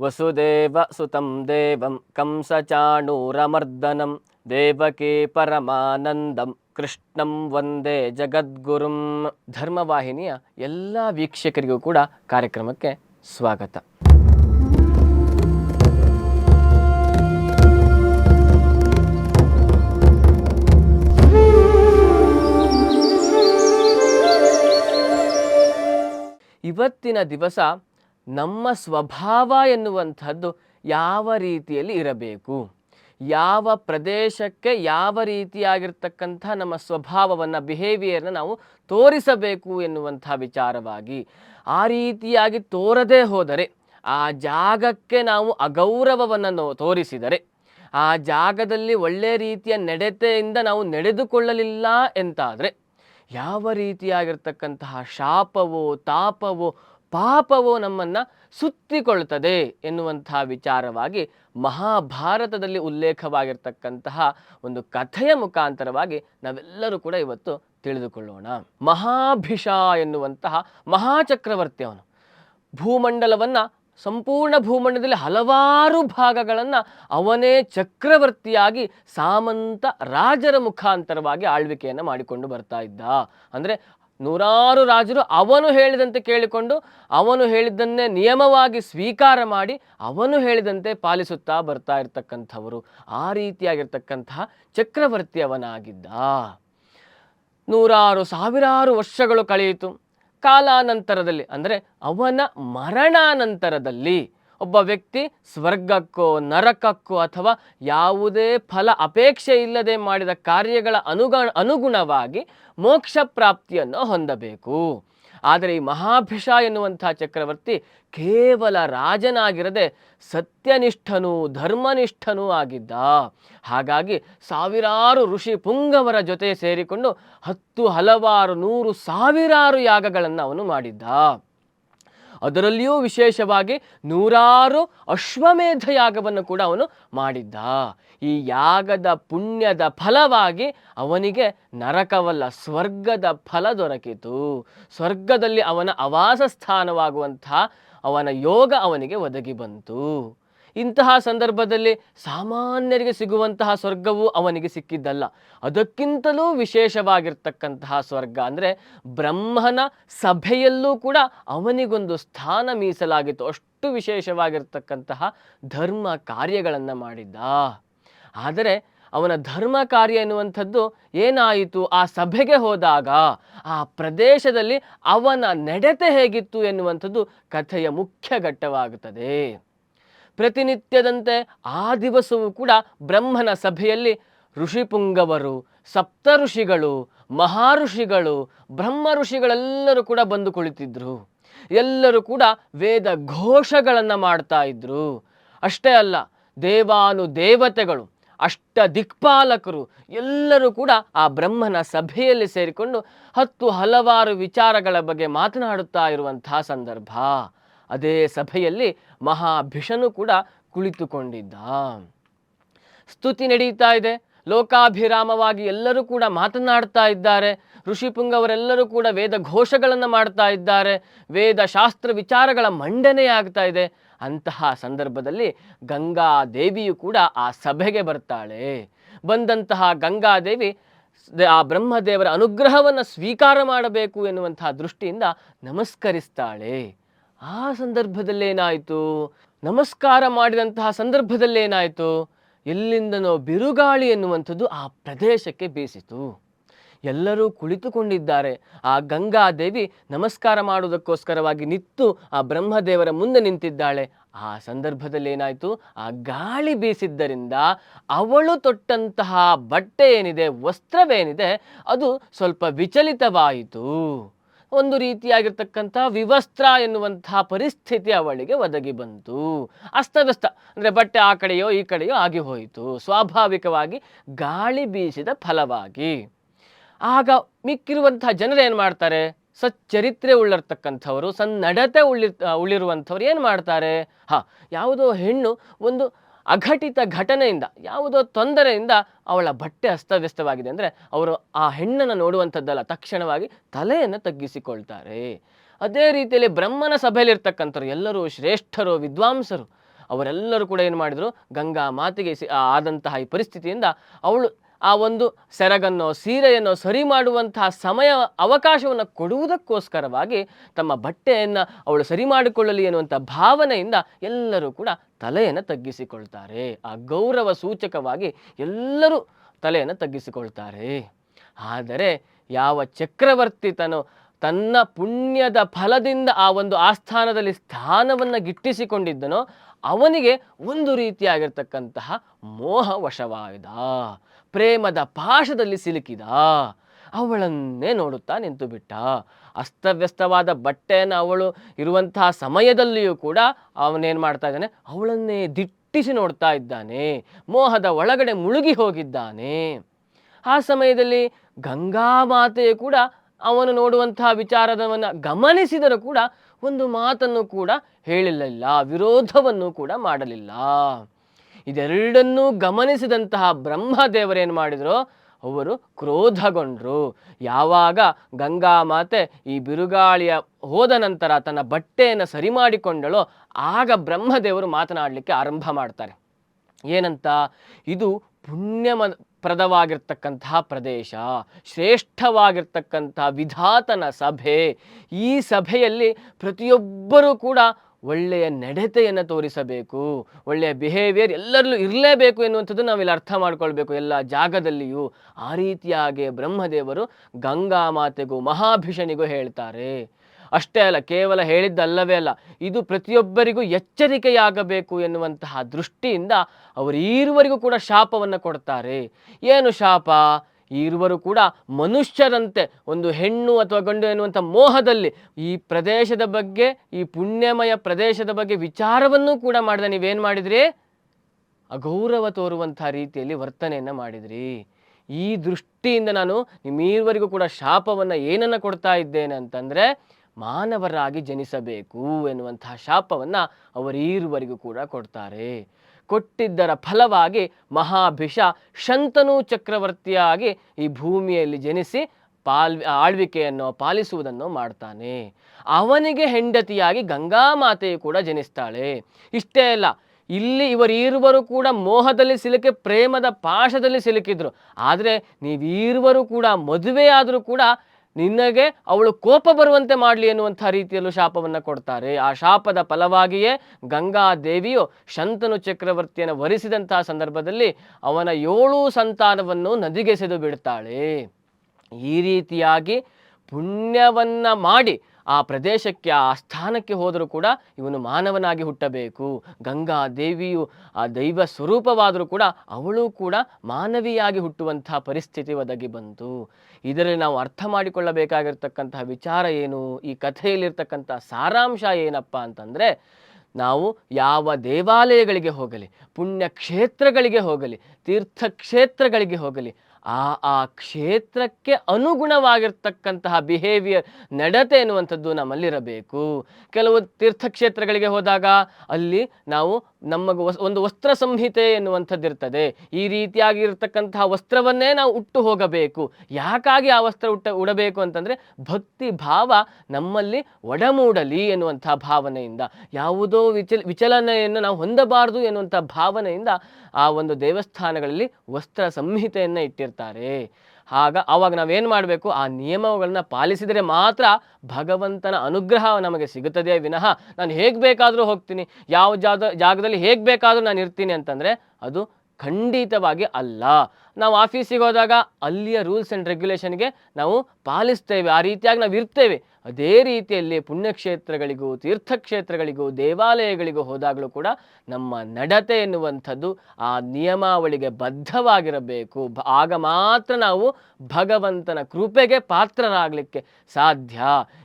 ವಸುದೇವ ಸುತಂ ದೇವಂ ಕಂಸಚಾಣೂರಮರ್ದನಂ ದೇವಕಿ ಪರಮಾನಂದಂ ಕೃಷ್ಣಂ ವಂದೇ ಜಗದ್ಗುರುಂ. ಧರ್ಮವಾಹಿನಿಯ ಎಲ್ಲ ವೀಕ್ಷಕರಿಗೂ ಕೂಡ ಕಾರ್ಯಕ್ರಮಕ್ಕೆ ಸ್ವಾಗತ. ಇವತ್ತಿನ ದಿವಸ ನಮ್ಮ ಸ್ವಭಾವ ಎನ್ನುವಂಥದ್ದು ಯಾವ ರೀತಿಯಲ್ಲಿ ಇರಬೇಕು? ಯಾವ ಪ್ರದೇಶಕ್ಕೆ ಯಾವ ರೀತಿಯಾಗಿರ್ತಕ್ಕಂಥ ನಮ್ಮ ಸ್ವಭಾವವನ್ನು ಬಿಹೇವಿಯರ್ನ ನಾವು ತೋರಿಸಬೇಕು ಎನ್ನುವಂಥ ವಿಚಾರವಾಗಿ ಆ ರೀತಿಯಾಗಿ ತೋರದೇ ಹೋದರೆ, ಆ ಜಾಗಕ್ಕೆ ನಾವು ಅಗೌರವವನ್ನು ತೋರಿಸಿದರೆ, ಆ ಜಾಗದಲ್ಲಿ ಒಳ್ಳೆಯ ರೀತಿಯ ನಡತೆಯಿಂದ ನಾವು ನಡೆದುಕೊಳ್ಳಲಿಲ್ಲ ಎಂತಾದರೆ, ಯಾವ ರೀತಿಯಾಗಿರ್ತಕ್ಕಂತಹ ಶಾಪವೋ, ತಾಪವೋ ಪಾಪವೋ ನಮ್ಮನ್ನು ಸುತ್ತಿಕೊಳ್ತದೆ ಎನ್ನುವಂತಹ ವಿಚಾರವಾಗಿ ಮಹಾಭಾರತದಲ್ಲಿ ಉಲ್ಲೇಖವಾಗಿರ್ತಕ್ಕಂತಹ ಒಂದು ಕಥೆಯ ಮುಖಾಂತರವಾಗಿ ನಾವೆಲ್ಲರೂ ಕೂಡ ಇವತ್ತು ತಿಳಿದುಕೊಳ್ಳೋಣ. ಮಹಾಭಿಷ ಎನ್ನುವಂತಹ ಮಹಾಚಕ್ರವರ್ತಿ ಅವನು. ಭೂಮಂಡಲವನ್ನು, ಸಂಪೂರ್ಣ ಭೂಮಂಡಲದಲ್ಲಿ ಹಲವಾರು ಭಾಗಗಳನ್ನು ಅವನೇ ಚಕ್ರವರ್ತಿಯಾಗಿ ಸಾಮಂತ ರಾಜರ ಮುಖಾಂತರವಾಗಿ ಆಳ್ವಿಕೆಯನ್ನು ಮಾಡಿಕೊಂಡು ಬರ್ತಾ ಇದ್ದ. ಅಂದರೆ ನೂರಾರು ರಾಜರು ಅವನು ಹೇಳಿದಂತೆ ಕೇಳಿಕೊಂಡು, ಅವನು ಹೇಳಿದ್ದನ್ನೇ ನಿಯಮವಾಗಿ ಸ್ವೀಕಾರ ಮಾಡಿ, ಅವನು ಹೇಳಿದಂತೆ ಪಾಲಿಸುತ್ತಾ ಬರ್ತಾ ಇರ್ತಕ್ಕಂಥವರು. ಆ ರೀತಿಯಾಗಿರ್ತಕ್ಕಂತಹ ಚಕ್ರವರ್ತಿ ಅವನಾಗಿದ್ದ. ನೂರಾರು ಸಾವಿರಾರು ವರ್ಷಗಳು ಕಳೆಯಿತು. ಕಾಲಾನಂತರದಲ್ಲಿ, ಅಂದರೆ ಅವನ ಮರಣಾನಂತರದಲ್ಲಿ ಒಬ್ಬ ವ್ಯಕ್ತಿ ಸ್ವರ್ಗಕ್ಕೋ, ನರಕಕ್ಕೋ ಅಥವಾ ಯಾವುದೇ ಫಲ ಅಪೇಕ್ಷೆ ಇಲ್ಲದೆ ಮಾಡಿದ ಕಾರ್ಯಗಳ ಅನುಗ, ಅನುಗುಣವಾಗಿ ಮೋಕ್ಷ ಪ್ರಾಪ್ತಿಯನ್ನು ಹೊಂದಬೇಕು. ಆದರೆ ಈ ಮಹಾಭಿಷ ಎನ್ನುವಂಥ ಚಕ್ರವರ್ತಿ ಕೇವಲ ರಾಜನಾಗಿರದೆ ಸತ್ಯನಿಷ್ಠನೂ, ಧರ್ಮನಿಷ್ಠನೂ ಆಗಿದ್ದ. ಹಾಗಾಗಿ ಸಾವಿರಾರು ಋಷಿ ಪುಂಗವರ ಜೊತೆ ಸೇರಿಕೊಂಡು ಹತ್ತು ಹಲವಾರು ನೂರು ಸಾವಿರಾರು ಯಾಗಗಳನ್ನು ಅವನು ಮಾಡಿದ್ದ. ಅದರಲ್ಲಿಯೂ ವಿಶೇಷವಾಗಿ ನೂರಾರು ಅಶ್ವಮೇಧ ಯಾಗವನ್ನು ಕೂಡ ಅವನು ಮಾಡಿದ್ದ. ಈ ಯಾಗದ ಪುಣ್ಯದ ಫಲವಾಗಿ ಅವನಿಗೆ ನರಕವಲ್ಲ, ಸ್ವರ್ಗದ ಫಲ ದೊರಕಿತು. ಸ್ವರ್ಗದಲ್ಲಿ ಅವನ ಆವಾಸ ಸ್ಥಾನವಾಗುವಂತಹ ಅವನ ಯೋಗ ಅವನಿಗೆ ಒದಗಿ ಬಂತು. ಇಂತಹ ಸಂದರ್ಭದಲ್ಲಿ ಸಾಮಾನ್ಯರಿಗೆ ಸಿಗುವಂತಹ ಸ್ವರ್ಗವು ಅವನಿಗೆ ಸಿಕ್ಕಿದ್ದಲ್ಲ. ಅದಕ್ಕಿಂತಲೂ ವಿಶೇಷವಾಗಿರ್ತಕ್ಕಂತಹ ಸ್ವರ್ಗ ಅಂದರೆ ಬ್ರಹ್ಮನ ಸಭೆಯಲ್ಲೂ ಕೂಡ ಅವನಿಗೊಂದು ಸ್ಥಾನ ಮೀಸಲಾಗಿತ್ತು. ಅಷ್ಟು ವಿಶೇಷವಾಗಿರ್ತಕ್ಕಂತಹ ಧರ್ಮ ಕಾರ್ಯಗಳನ್ನು ಮಾಡಿದ್ದ. ಆದರೆ ಅವನ ಧರ್ಮ ಕಾರ್ಯ ಎನ್ನುವಂಥದ್ದು ಏನಾಯಿತು? ಆ ಸಭೆಗೆ ಹೋದಾಗ, ಆ ಪ್ರದೇಶದಲ್ಲಿ ಅವನ ನಡತೆ ಹೇಗಿತ್ತು ಎನ್ನುವಂಥದ್ದು ಕಥೆಯ ಮುಖ್ಯ ಘಟ್ಟವಾಗುತ್ತದೆ. ಪ್ರತಿನಿತ್ಯದಂತೆ ಆ ದಿವಸವೂ ಕೂಡ ಬ್ರಹ್ಮನ ಸಭೆಯಲ್ಲಿ ಋಷಿಪುಂಗವರು ಸಪ್ತ ಋಷಿಗಳು ಮಹಾಋಷಿಗಳು ಬ್ರಹ್ಮ ಋಷಿಗಳೆಲ್ಲರೂ ಕೂಡ ಬಂದು ಕುಳಿತಿದ್ರು. ಎಲ್ಲರೂ ಕೂಡ ವೇದ ಘೋಷಗಳನ್ನು ಮಾಡ್ತಾ ಇದ್ರು. ಅಷ್ಟೇ ಅಲ್ಲ, ದೇವಾನು ದೇವತೆಗಳು, ಅಷ್ಟ ದಿಕ್ಪಾಲಕರು ಎಲ್ಲರೂ ಕೂಡ ಆ ಬ್ರಹ್ಮನ ಸಭೆಯಲ್ಲಿ ಸೇರಿಕೊಂಡು ಹತ್ತು ಹಲವಾರು ವಿಚಾರಗಳ ಬಗ್ಗೆ ಮಾತನಾಡುತ್ತಾ ಇರುವಂತಹ ಸಂದರ್ಭ. ಅದೇ ಸಭೆಯಲ್ಲಿ ಮಹಾಭಿಷನು ಕೂಡ ಕುಳಿತುಕೊಂಡಿದ್ದ. ಸ್ತುತಿ ನಡೀತಾ ಇದೆ. ಲೋಕಾಭಿರಾಮವಾಗಿ ಎಲ್ಲರೂ ಕೂಡ ಮಾತನಾಡ್ತಾ ಇದ್ದಾರೆ. ಋಷಿಪುಂಗವರೆಲ್ಲರೂ ಕೂಡ ವೇದ ಘೋಷಗಳನ್ನು ಮಾಡ್ತಾ ಇದ್ದಾರೆ. ವೇದ ಶಾಸ್ತ್ರ ವಿಚಾರಗಳ ಮಂಡನೆ ಆಗ್ತಾ ಇದೆ. ಅಂತಹ ಸಂದರ್ಭದಲ್ಲಿ ಗಂಗಾ ದೇವಿಯು ಕೂಡ ಆ ಸಭೆಗೆ ಬರ್ತಾಳೆ. ಬಂದಂತಹ ಗಂಗಾದೇವಿ ಆ ಬ್ರಹ್ಮದೇವರ ಅನುಗ್ರಹವನ್ನು ಸ್ವೀಕಾರ ಮಾಡಬೇಕು ಎನ್ನುವಂತಹ ದೃಷ್ಟಿಯಿಂದ ನಮಸ್ಕರಿಸ್ತಾಳೆ. ಆ ಸಂದರ್ಭದಲ್ಲೇನಾಯಿತು? ನಮಸ್ಕಾರ ಮಾಡಿದಂತಹ ಸಂದರ್ಭದಲ್ಲೇನಾಯಿತು? ಎಲ್ಲಿಂದನೋ ಬಿರುಗಾಳಿ ಎನ್ನುವಂಥದ್ದು ಆ ಪ್ರದೇಶಕ್ಕೆ ಬೀಸಿತು. ಎಲ್ಲರೂ ಕುಳಿತುಕೊಂಡಿದ್ದಾರೆ. ಆ ಗಂಗಾದೇವಿ ನಮಸ್ಕಾರ ಮಾಡುವುದಕ್ಕೋಸ್ಕರವಾಗಿ ನಿಂತು ಆ ಬ್ರಹ್ಮದೇವರ ಮುಂದೆ ನಿಂತಿದ್ದಾಳೆ. ಆ ಸಂದರ್ಭದಲ್ಲಿ ಏನಾಯಿತು ಆ ಗಾಳಿ ಬೀಸಿದ್ದರಿಂದ ಅವಳು ತೊಟ್ಟಂತಹ ಬಟ್ಟೆ ಏನಿದೆ, ವಸ್ತ್ರವೇನಿದೆ, ಅದು ಸ್ವಲ್ಪ ವಿಚಲಿತವಾಯಿತು. ಒಂದು ರೀತಿಯಾಗಿರ್ತಕ್ಕಂಥ ವಿವಸ್ತ್ರ ಎನ್ನುವಂತಹ ಪರಿಸ್ಥಿತಿ ಅವಳಿಗೆ ಒದಗಿ ಬಂತು. ಅಸ್ತವ್ಯಸ್ತ. ಅಂದರೆ ಬಟ್ಟೆ ಆ ಕಡೆಯೋ ಈ ಕಡೆಯೋ ಆಗಿ ಹೋಯಿತು. ಸ್ವಾಭಾವಿಕವಾಗಿ ಗಾಳಿ ಬೀಸಿದ ಫಲವಾಗಿ. ಆಗ ಮಿಕ್ಕಿರುವಂತಹ ಜನರು ಏನು ಮಾಡ್ತಾರೆ? ಸಚ್ಚರಿತ್ರೆ ಉಳ್ಳಿರ್ತಕ್ಕಂಥವರು, ಸನ್ನಡತೆ ಉಳ್ಳಿ ಉಳ್ಳಿರುವಂಥವ್ರು ಏನು ಮಾಡ್ತಾರೆ? ಹಾಂ, ಯಾವುದೋ ಹೆಣ್ಣು ಒಂದು ಅಘಟಿತ ಘಟನೆಯಿಂದ, ಯಾವುದೋ ತೊಂದರೆಯಿಂದ ಅವಳ ಬಟ್ಟೆ ಅಸ್ತವ್ಯಸ್ತವಾಗಿದೆ. ಅಂದರೆ ಅವರು ಆ ಹೆಣ್ಣನ್ನು ನೋಡುವಂಥದ್ದಲ್ಲ, ತಕ್ಷಣವಾಗಿ ತಲೆಯನ್ನು ತಗ್ಗಿಸಿಕೊಳ್ತಾರೆ. ಅದೇ ರೀತಿಯಲ್ಲಿ ಬ್ರಹ್ಮನ ಸಭೆಯಲ್ಲಿರ್ತಕ್ಕಂಥವ್ರು ಎಲ್ಲರೂ ಶ್ರೇಷ್ಠರು, ವಿದ್ವಾಂಸರು. ಅವರೆಲ್ಲರೂ ಕೂಡ ಏನು ಮಾಡಿದರು, ಗಂಗಾ ಮಾತಿಗೆ ಆದಂತಹ ಈ ಪರಿಸ್ಥಿತಿಯಿಂದ ಅವಳು ಆ ಒಂದು ಸೆರಗನ್ನೋ, ಸೀರೆಯನ್ನೋ ಸರಿ ಮಾಡುವಂತಹ ಸಮಯ, ಅವಕಾಶವನ್ನು ಕೊಡುವುದಕ್ಕೋಸ್ಕರವಾಗಿ ತಮ್ಮ ಬಟ್ಟೆಯನ್ನು ಅವಳು ಸರಿ ಮಾಡಿಕೊಳ್ಳಲಿ ಎನ್ನುವಂಥ ಭಾವನೆಯಿಂದ ಎಲ್ಲರೂ ಕೂಡ ತಲೆಯನ್ನು ತಗ್ಗಿಸಿಕೊಳ್ತಾರೆ. ಆ ಗೌರವ ಸೂಚಕವಾಗಿ ಎಲ್ಲರೂ ತಲೆಯನ್ನು ತಗ್ಗಿಸಿಕೊಳ್ತಾರೆ. ಆದರೆ ಯಾವ ಚಕ್ರವರ್ತಿ ತನು ತನ್ನ ಪುಣ್ಯದ ಫಲದಿಂದ ಆ ಒಂದು ಆಸ್ಥಾನದಲ್ಲಿ ಸ್ಥಾನವನ್ನು ಗಿಟ್ಟಿಸಿಕೊಂಡಿದ್ದನೋ, ಅವನಿಗೆ ಒಂದು ರೀತಿಯಾಗಿರ್ತಕ್ಕಂತಹ ಮೋಹ ವಶವಾದ ಪ್ರೇಮದ ಪಾಶದಲ್ಲಿ ಸಿಲುಕಿದ. ಅವಳನ್ನೇ ನೋಡುತ್ತಾ ನಿಂತು ಬಿಟ್ಟ. ಅಸ್ತವ್ಯಸ್ತವಾದ ಬಟ್ಟೆಯನ್ನು ಅವಳು ಇರುವಂತಹ ಸಮಯದಲ್ಲಿಯೂ ಕೂಡ ಅವನೇನು ಮಾಡ್ತಾ ಇದ್ದಾನೆ? ಅವಳನ್ನೇ ದಿಟ್ಟಿಸಿ ನೋಡ್ತಾ ಇದ್ದಾನೆ. ಮೋಹದ ಒಳಗಡೆ ಮುಳುಗಿ ಹೋಗಿದ್ದಾನೆ. ಆ ಸಮಯದಲ್ಲಿ ಗಂಗಾ ಮಾತೆಯು ಕೂಡ ಅವನು ನೋಡುವಂತಹ ವಿಚಾರದವನ್ನು ಗಮನಿಸಿದರೂ ಕೂಡ ಒಂದು ಮಾತನ್ನು ಕೂಡ ಹೇಳಲಿಲ್ಲ ವಿರೋಧವನ್ನು ಕೂಡ ಮಾಡಲಿಲ್ಲ. ಇದೆರಡನ್ನೂ ಗಮನಿಸಿದಂತಹ ಬ್ರಹ್ಮದೇವರೇನು ಮಾಡಿದರು? ಅವರು ಕ್ರೋಧಗೊಂಡರು. ಯಾವಾಗ ಗಂಗಾ ಮಾತೆ ಈ ಬಿರುಗಾಳಿಯ ಹೋದ ನಂತರ ತನ್ನ ಬಟ್ಟೆಯನ್ನು ಸರಿ ಮಾಡಿಕೊಂಡಳೋ, ಆಗ ಬ್ರಹ್ಮದೇವರು ಮಾತನಾಡಲಿಕ್ಕೆ ಆರಂಭ ಮಾಡ್ತಾರೆ. ಏನಂತ? ಇದು ಪುಣ್ಯಮ ಪ್ರದವಾಗಿರ್ತಕ್ಕಂತಹ ಪ್ರದೇಶ, ಶ್ರೇಷ್ಠವಾಗಿರ್ತಕ್ಕಂತಹ ವಿಧಾತನ ಸಭೆ. ಈ ಸಭೆಯಲ್ಲಿ ಪ್ರತಿಯೊಬ್ಬರೂ ಕೂಡ ಒಳ್ಳೆಯ ನಡತೆಯನ್ನು ತೋರಿಸಬೇಕು, ಒಳ್ಳೆಯ ಬಿಹೇವಿಯರ್ ಎಲ್ಲರಲ್ಲೂ ಇರಲೇಬೇಕು ಎನ್ನುವಂಥದ್ದು ನಾವಿಲ್ಲಿ ಅರ್ಥ ಮಾಡ್ಕೊಳ್ಬೇಕು ಎಲ್ಲ ಜಾಗದಲ್ಲಿಯೂ. ಆ ರೀತಿಯಾಗಿ ಬ್ರಹ್ಮದೇವರು ಗಂಗಾ ಮಾತೆಗೂ, ಮಹಾಭಿಷಣಿಗೂ ಹೇಳ್ತಾರೆ. ಅಷ್ಟೇ ಅಲ್ಲ, ಕೇವಲ ಹೇಳಿದ್ದಲ್ಲವೇ ಅಲ್ಲ, ಇದು ಪ್ರತಿಯೊಬ್ಬರಿಗೂ ಎಚ್ಚರಿಕೆಯಾಗಬೇಕು ಎನ್ನುವಂತಹ ದೃಷ್ಟಿಯಿಂದ ಅವರು ಕೂಡ ಶಾಪವನ್ನು ಕೊಡ್ತಾರೆ. ಏನು ಶಾಪ? ಈರುವರು ಕೂಡ ಮನುಷ್ಯರಂತೆ. ಒಂದು ಹೆಣ್ಣು ಅಥವಾ ಗಂಡು ಎನ್ನುವಂಥ ಮೋಹದಲ್ಲಿ ಈ ಪ್ರದೇಶದ ಬಗ್ಗೆ, ಈ ಪುಣ್ಯಮಯ ಪ್ರದೇಶದ ಬಗ್ಗೆ ವಿಚಾರವನ್ನು ಕೂಡ ಮಾಡಿದ. ನೀವೇನು ಮಾಡಿದ್ರಿ? ಅಗೌರವ ತೋರುವಂಥ ರೀತಿಯಲ್ಲಿ ವರ್ತನೆಯನ್ನು ಮಾಡಿದ್ರಿ. ಈ ದೃಷ್ಟಿಯಿಂದ ನಾನು ನಿಮ್ಮೀರ್ವರಿಗೂ ಕೂಡ ಶಾಪವನ್ನು ಏನನ್ನು ಕೊಡ್ತಾ ಇದ್ದೇನೆ ಅಂತಂದರೆ, ಮಾನವರಾಗಿ ಜನಿಸಬೇಕು ಎನ್ನುವಂತಹ ಶಾಪವನ್ನು ಅವರೀರ್ವರಿಗೂ ಕೂಡ ಕೊಡ್ತಾರೆ. ಕೊಟ್ಟಿದ್ದರ ಫಲವಾಗಿ ಮಹಾಭಿಷ ಶಂತನು ಚಕ್ರವರ್ತಿಯಾಗಿ ಈ ಭೂಮಿಯಲ್ಲಿ ಜನಿಸಿ ಪಾಲ್, ಆಳ್ವಿಕೆಯನ್ನು ಪಾಲಿಸುವುದನ್ನು ಮಾಡ್ತಾನೆ. ಅವನಿಗೆ ಹೆಂಡತಿಯಾಗಿ ಗಂಗಾ ಮಾತೆಯು ಕೂಡ ಜನಿಸ್ತಾಳೆ. ಇಷ್ಟೇ ಅಲ್ಲ, ಇಲ್ಲಿ ಇವರೀರುವರು ಕೂಡ ಮೋಹದಲ್ಲಿ ಸಿಲುಕಿ ಪ್ರೇಮದ ಪಾಶದಲ್ಲಿ ಸಿಲುಕಿದ್ರು. ಆದರೆ ನೀವೀರುವರು ಕೂಡ ಮದುವೆಯಾದರೂ ಕೂಡ ನಿನಗೆ ಅವಳು ಕೋಪ ಬರುವಂತೆ ಮಾಡಲಿ ಎನ್ನುವಂಥ ರೀತಿಯಲ್ಲೂ ಶಾಪವನ್ನು ಕೊಡ್ತಾರೆ. ಆ ಶಾಪದ ಫಲವಾಗಿಯೇ ಗಂಗಾ ದೇವಿಯು ಶಂತನು ಚಕ್ರವರ್ತಿಯನ್ನು ವರಿಸಿದಂತಹ ಸಂದರ್ಭದಲ್ಲಿ ಅವನ ಏಳು ಸಂತಾನವನ್ನು ನದಿಗೆಸೆದು ಬಿಡ್ತಾಳೆ. ಈ ರೀತಿಯಾಗಿ ಪುಣ್ಯವನ್ನ ಮಾಡಿ ಆ ಪ್ರದೇಶಕ್ಕೆ, ಆ ಸ್ಥಾನಕ್ಕೆ ಹೋದರೂ ಕೂಡ ಇವನು ಮಾನವನಾಗಿ ಹುಟ್ಟಬೇಕು. ಗಂಗಾ ದೇವಿಯು ಆ ದೈವ ಸ್ವರೂಪವಾದರೂ ಕೂಡ ಅವಳು ಕೂಡ ಮಾನವಿಯಾಗಿ ಹುಟ್ಟುವಂತಹ ಪರಿಸ್ಥಿತಿ ಒದಗಿ ಬಂತು. ಇದರಲ್ಲಿ ನಾವು ಅರ್ಥ ಮಾಡಿಕೊಳ್ಳಬೇಕಾಗಿರ್ತಕ್ಕಂತಹ ವಿಚಾರ ಏನು? ಈ ಕಥೆಯಲ್ಲಿರ್ತಕ್ಕಂಥ ಸಾರಾಂಶ ಏನಪ್ಪ ಅಂತಂದರೆ, ನಾವು ಯಾವ ದೇವಾಲಯಗಳಿಗೆ ಹೋಗಲಿ ಪುಣ್ಯ ಕ್ಷೇತ್ರಗಳಿಗೆ ಹೋಗಲಿ, ತೀರ್ಥಕ್ಷೇತ್ರಗಳಿಗೆ ಹೋಗಲಿ ಆ ಆ ಕ್ಷೇತ್ರಕ್ಕೆ ಅನುಗುಣವಾಗಿರ್ತಕ್ಕಂತಹ ಬಿಹೇವಿಯರ್ ನಡತೆ ಎನ್ನುವಂಥದ್ದು ನಮ್ಮಲ್ಲಿರಬೇಕು. ಕೆಲವು ತೀರ್ಥಕ್ಷೇತ್ರಗಳಿಗೆ ಹೋದಾಗ ಅಲ್ಲಿ ನಾವು ವಸ್- ಒಂದು ವಸ್ತ್ರ ಸಂಹಿತೆ ಎನ್ನುವಂಥದ್ದು ಇರ್ತದೆ ಈ ರೀತಿಯಾಗಿ ಇರತಕ್ಕಂತಹ ವಸ್ತ್ರವನ್ನೇ ನಾವು ಉಟ್ಟು ಹೋಗಬೇಕು. ಯಾಕಾಗಿ ಆ ವಸ್ತ್ರ ಉಟ್ಟ, ಉಡಬೇಕು ಅಂತಂದರೆ ಭಕ್ತಿ ಭಾವ ನಮ್ಮಲ್ಲಿ ಒಡಮೂಡಲಿ ಎನ್ನುವಂಥ ಭಾವನೆಯಿಂದ. ಯಾವುದೋ ವಿಚಲ, ವಿಚಲನೆಯನ್ನು ನಾವು ಹೊಂದಬಾರದು ಎನ್ನುವಂಥ ಭಾವನೆಯಿಂದ ಆ ಒಂದು ದೇವಸ್ಥಾನಗಳಲ್ಲಿ ವಸ್ತ್ರ ಸಂಹಿತೆಯನ್ನು ಇಟ್ಟಿರ್ತಾರೆ. ಆಗ ಆವಾಗ ನಾವೇನು ಮಾಡಬೇಕು? ಆ ನಿಯಮಗಳನ್ನ ಪಾಲಿಸಿದರೆ ಮಾತ್ರ ಭಗವಂತನ ಅನುಗ್ರಹ ನಮಗೆ ಸಿಗುತ್ತದೆ ವಿನಃ ನಾನು ಹೇಗೆ ಬೇಕಾದರೂ ಹೋಗ್ತೀನಿ. ಯಾವ ಜಾಗ, ಜಾಗದಲ್ಲಿ ಹೇಗೆ ಬೇಕಾದರೂ ನಾನು ಇರ್ತೀನಿ ಅಂತಂದರೆ ಅದು ಖಂಡಿತವಾಗಿ ಅಲ್ಲ. ನಾವು ಆಫೀಸಿಗೆ ಹೋದಾಗ ಅಲ್ಲಿಯ ರೂಲ್ಸ್ ಆ್ಯಂಡ್ ರೆಗ್ಯುಲೇಷನ್ಗೆ ನಾವು ಪಾಲಿಸ್ತೇವೆ. ಆ ರೀತಿಯಾಗಿ ನಾವು ಇರ್ತೇವೆ ಅದೇ ರೀತಿಯಲ್ಲಿ ಪುಣ್ಯಕ್ಷೇತ್ರಗಳಿಗೂ, ತೀರ್ಥಕ್ಷೇತ್ರಗಳಿಗೂ, ದೇವಾಲಯಗಳಿಗೂ ಹೋದಾಗಲೂ ಕೂಡ ನಮ್ಮ ನಡತೆ ಎನ್ನುವಂಥದ್ದು ಆ ನಿಯಮಾವಳಿಗೆ ಬದ್ಧವಾಗಿರಬೇಕು. ಆಗ ಮಾತ್ರ ನಾವು ಭಗವಂತನ ಕೃಪೆಗೆ ಪಾತ್ರರಾಗಲಿಕ್ಕೆ ಸಾಧ್ಯ.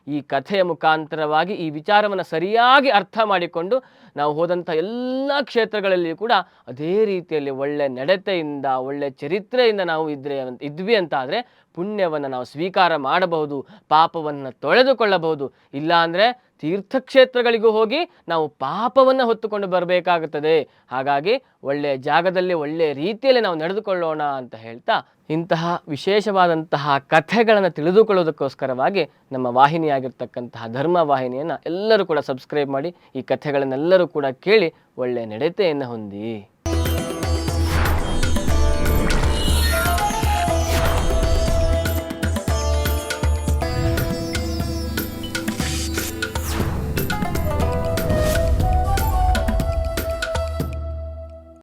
ಈ ಕಥೆಯ ಮುಖಾಂತರವಾಗಿ ಈ ವಿಚಾರವನ್ನು ಸರಿಯಾಗಿ ಅರ್ಥ ಮಾಡಿಕೊಂಡು ನಾವು ಹೋದಂಥ ಎಲ್ಲ ಕ್ಷೇತ್ರಗಳಲ್ಲಿಯೂ ಕೂಡ ಅದೇ ರೀತಿಯಲ್ಲಿ ಒಳ್ಳೆ ನಡತೆಯಿಂದ, ಒಳ್ಳೆ ಚರಿತ್ರೆಯಿಂದ ನಾವು ಇದ್ರೆ ಇದ್ವಿ ಅಂತ ಆದರೆ ಪುಣ್ಯವನ್ನು ನಾವು ಸ್ವೀಕಾರ ಮಾಡಬಹುದು, ಪಾಪವನ್ನು ತೊಳೆದುಕೊಳ್ಳಬಹುದು. ಇಲ್ಲ ಅಂದರೆ ತೀರ್ಥಕ್ಷೇತ್ರಗಳಿಗೂ ಹೋಗಿ ನಾವು ಪಾಪವನ್ನು ಹೊತ್ತುಕೊಂಡು ಬರಬೇಕಾಗುತ್ತದೆ. ಹಾಗಾಗಿ ಒಳ್ಳೆಯ ಜಾಗದಲ್ಲಿ ಒಳ್ಳೆಯ ರೀತಿಯಲ್ಲಿ ನಾವು ನಡೆದುಕೊಳ್ಳೋಣ ಅಂತ ಹೇಳ್ತಾ ಇಂತಹ ವಿಶೇಷವಾದಂತಹ ಕಥೆಗಳನ್ನು ತಿಳಿದುಕೊಳ್ಳೋದಕ್ಕೋಸ್ಕರವಾಗಿ ನಮ್ಮ ವಾಹಿನಿಯಾಗಿರ್ತಕ್ಕಂತಹ ಧರ್ಮ ವಾಹಿನಿಯನ್ನು ಎಲ್ಲರೂ ಕೂಡ ಸಬ್ಸ್ಕ್ರೈಬ್ ಮಾಡಿ ಈ ಕಥೆಗಳನ್ನೆಲ್ಲರೂ ಕೂಡ ಕೇಳಿ ಒಳ್ಳೆಯ ನಡತೆಯನ್ನು ಹೊಂದಿ.